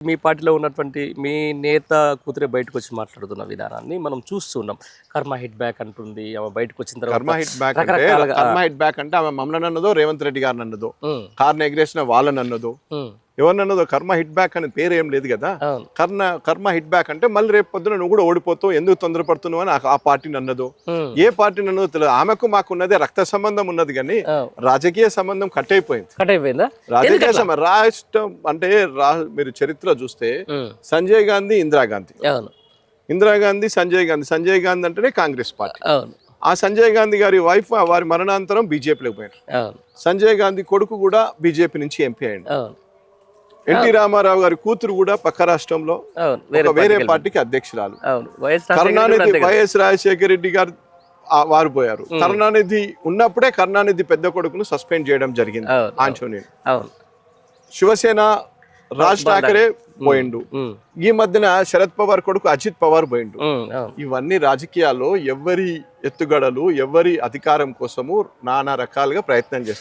మీ పార్టీలో ఉన్నటువంటి మీ నేత కూతురే బయటకు వచ్చి మాట్లాడుతున్న విధానాన్ని మనం చూస్తున్నాం కర్మ హిట్ బ్యాక్ అంటుంది ఆమె బయటకు వచ్చిన కర్మ తర్వాత హిట్ బ్యాక్ అంటే కర్మ హిట్ బ్యాక్ అంటే ఆమె మమ్మల్ని అన్నదో రేవంత్ రెడ్డి గారిని అన్నదో కార్ని ఎగిరేసిన వాళ్ళని అన్నదో ఉమ్, ఎవరిని అన్నదో కర్మ హిట్ బ్యాక్ అని పేరు ఏం లేదు కదా. కర్ణ కర్మ హిట్ బ్యాక్ అంటే మళ్ళీ రేపు పొద్దున నువ్వు కూడా ఓడిపోతావు ఎందుకు తొందరపడుతున్నావు అని ఆ- పార్టీని అన్నదో. ఏ పార్టీని అన్నదో తెలియదు. ఆమెకు మాకు ఉన్నదే రక్త సంబంధం ఉన్నది కానీ. రాజకీయ సంబంధం కట్ అయిపోయింది. కట్ అయిపోయిందా? రాజకీయ రాష్ట్రం అంటే మీరు చరిత్ర చూస్తే సంజయ్ గాంధీ ఇందిరాగాంధీ ఇందిరాగాంధీ సంజయ్ గాంధీ. సంజయ్ గాంధీ అంటేనే కాంగ్రెస్ పార్టీ. ఆ సంజయ్ గాంధీ గారి వైఫ్ వారి మరణాంతరం బీజేపీలోకి పోయారు. అవును. సంజయ్ గాంధీ కొడుకు కూడా బీజేపీ నుంచి ఎంపీ అయ్యిండు. ఎన్టీ రామారావు గారి కూతురు కూడా పక్క రాష్ట్రంలో వేరే పార్టీకి అధ్యక్షురాలు. కరుణానిధి. వైఎస్ రాజశేఖర రెడ్డి గారు వారు పోయారు. కరుణానిధి ఉన్నప్పుడే కరుణానిధి పెద్ద కొడుకును సస్పెండ్ చేయడం జరిగింది. అవును శివసేన రాజ్ ఠాకరే పోయిండు. ఈ మధ్యన శరద్ పవార్ కొడుకు అజిత్ పవార్ పోయిండు. ఇవన్నీ రాజకీయాల్లో ఎవరి ఎత్తుగడలు ఎవరి అధికారం కోసము నానా రకాలుగా ప్రయత్నం చేస్తారు.